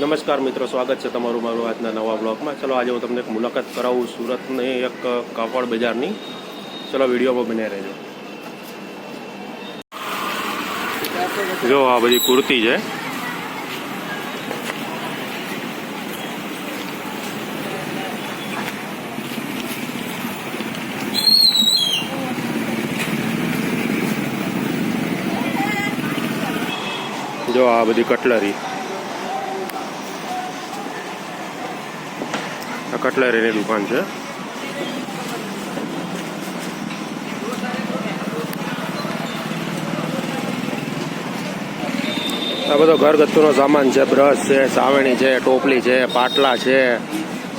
નમસ્કાર મિત્રો, સ્વાગત છે તમારું મારું આજના નવા બ્લોગમાં. ચલો આજે હું તમને એક મુલાકાત કરાવું સુરતની એક કાપડ બજારની. ચલો વિડીયોમાં બને રહેજો. જો આ બધી કુર્તી છે. જો આ બધી કટલરી. કટલરીની દુકાન છે. આ બધો ઘરગથ્થુનો સામાન છે, બ્રશ છે, સાવેણી છે, ટોપલી છે, પાટલા છે,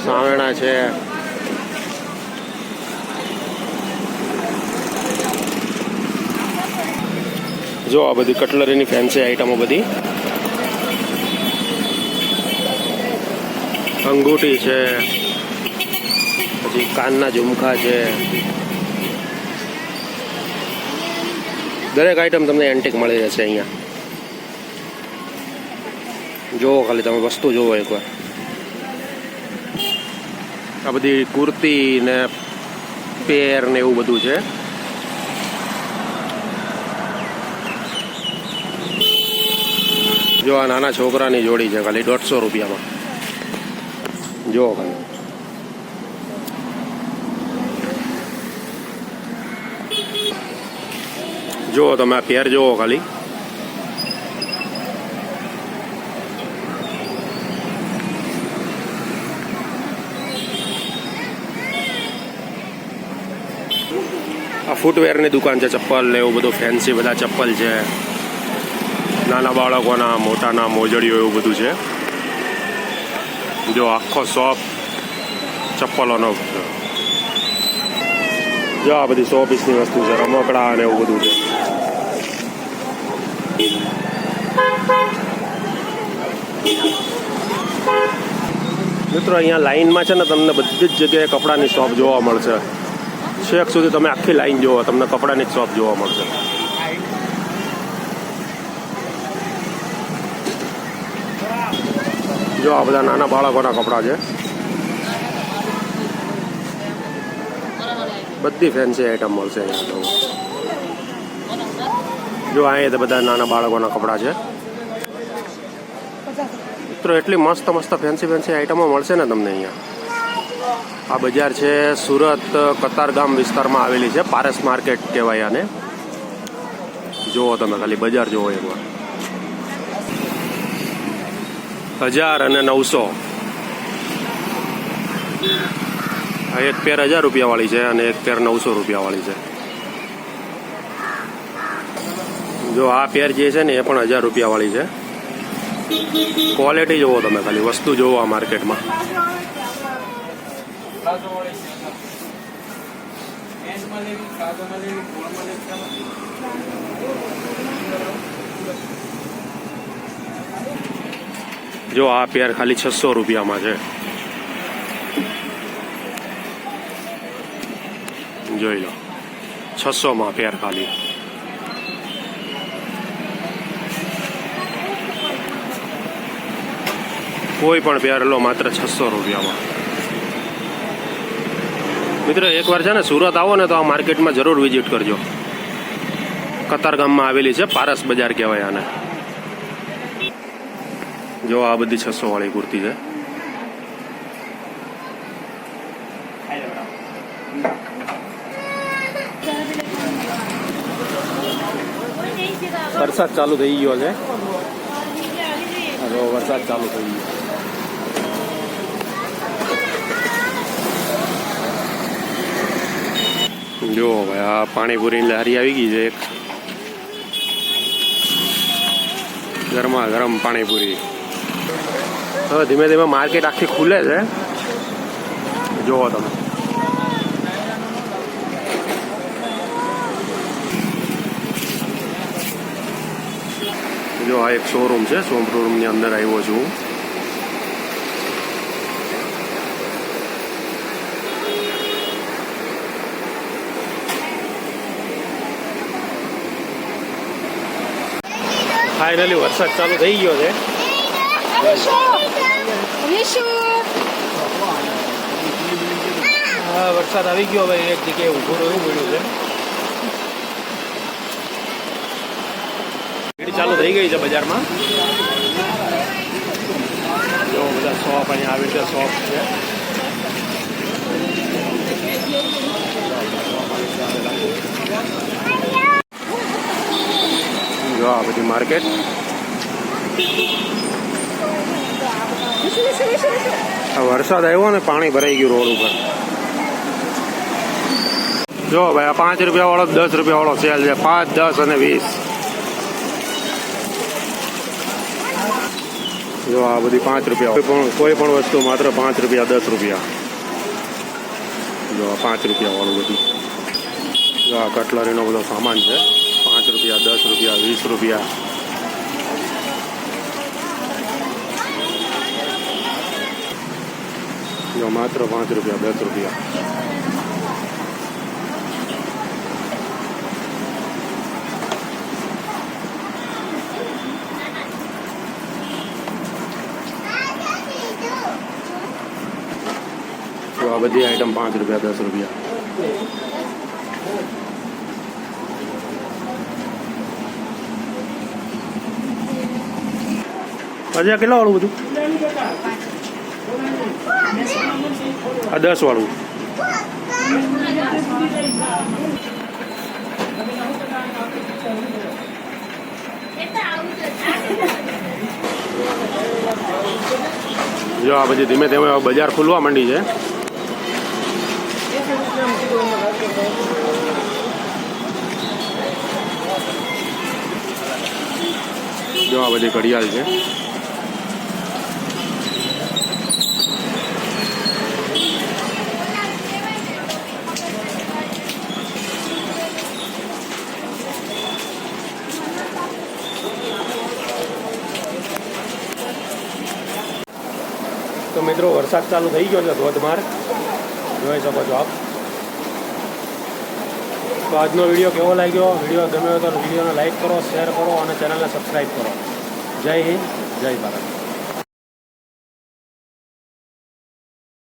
સાવેણા છે. જો આ બધી કટલરીની ફેન્સી આઈટમો બધી અંગૂઠી છે, પછી કાનના ઝુમખા છે. દરેક આઈટમ તમને એન્ટિક મળી જશે અહીંયા. જુઓ ખાલી તમે વસ્તુ જુઓ એકવાર. આ બધી કુર્તી ને પેર ને એવું બધું છે. જો આ નાના છોકરાની જોડી છે ખાલી દોઢસો રૂપિયામાં. જો ખાલી જુઓ તમે આ પેર જુઓ ખાલી આ ફૂટવેરની દુકાન છે ચપ્પલ ને એવું બધું ફેન્સી બધા ચપ્પલ છે નાના બાળકોના મોટાના મોજડીઓ એવું બધું છે જો આખો શોપ ચપ્પલોનો જો આ બધી સો પીસની વસ્તુ છે રમકડા અને એવું બધું છે મિત્રો, અહીંયા લાઈનમાં છે ને તમને બધી જ જગ્યાએ કપડાની શોપ જોવા મળશે. છેક સુધી તમે આખી લાઈન જોવો, તમને કપડાની જ શોપ જોવા મળશે. જો આ બધા નાના બાળકોના કપડાં છે. બધી ફેન્સી આઈટમ મળશે જો અહીંયા તો બધા નાના બાળકોના કપડાં છે. મિત્રો, એટલી મસ્ત મસ્ત ફેન્સી ફેન્સી આઈટમો મળશે ને તમને અહીંયા. આ બજાર છે સુરત, કતારગામ વિસ્તારમાં આવેલી છે. પારસ માર્કેટ કહેવાય આને. જુઓ તમે ખાલી બજાર જુઓ એકવાર હજાર અને નવસો. આ એક પેર હજાર રૂપિયાવાળી છે અને એક પેર નવસો રૂપિયાવાળી છે. જો આ પેર જે છે ને એ પણ હજાર રૂપિયાવાળી છે. ક્વોલિટી જુઓ તમે ખાલી, વસ્તુ જુઓ આ માર્કેટમાં. જો આ પેર ખાલી છસો રૂપિયામાં છે. જોઈ લો. છસોમાં પેર ખાલી. કોઈ પણ પેર લો માત્ર છસો રૂપિયામાં. મિત્રો, એકવાર છે ને સુરત આવો ને તો આ માર્કેટમાં જરૂર વિઝિટ કરજો. કતારગામમાં આવેલી છે પારસ બજાર કહેવાય આને. જો આ બધી છસો વાળી કુર્તી છે. વરસાદ ચાલુ થઈ ગયો છે. હવે વરસાદ ચાલુ થઈ ગયો. જો ભાઈ, આ પાણીપુરીની લહેરી આવી ગઈ છે એક. ગરમા ગરમ પાણીપુરી. હવે ધીમે ધીમે માર્કેટ આખી ખુલે છે. જુઓ તમે. જો આ એક શોરૂમ છે શોરૂમની અંદર આવ્યો છું. ફાઇનલી વરસાદ ચાલુ થઈ ગયો છે. વરસાદ આવી ગયો હવે, એક જગ્યાએ ઊભું રહેવું પડ્યું છે. ગાડી ચાલુ થઈ ગઈ છે બજારમાં. જો બધા શોપ અહીંયા આવી રીતે શોપ છે. જો આ બધી માર્કેટ વરસાદ આવ્યો ને, પાણી ભરાઈ ગયું રોડ ઉપર. જો ભાઈ, આ પાંચ રૂપિયા વાળો દસ રૂપિયા વાળો સેલ છે. પાંચ, દસ અને વીસ. જો આ બધી પાંચ રૂપિયા. કોઈ પણ કોઈ પણ વસ્તુ માત્ર પાંચ રૂપિયા, દસ રૂપિયા. જો આ પાંચ રૂપિયા વાળું બધું. જો આ કટલરીનો બધો સામાન છે. પાંચ રૂપિયા, દસ રૂપિયા, વીસ રૂપિયા. જો માત્ર પાંચ રૂપિયા, દસ રૂપિયા. તો આ બધી આઈટમ પાંચ રૂપિયા, દસ રૂપિયા. હજી કેટલા વાળું બધું? આ દસ વાળું જો આ પછી ધીમે ધીમે બજાર ખુલવા માંડી છે. જો આ બધી ઘડિયાળ છે. મિત્રો, વરસાદ ચાલુ થઈ ગયો છે ધોધમાર. જોઈ શકો છો આપ. તો આજનો વીડિયો કેવો લાગ્યો? વીડિયો ગમ્યો તો વિડીયોને લાઈક કરો, શેર કરો અને ચેનલને સબસ્ક્રાઈબ કરો. જય હિન્દ, જય ભારત.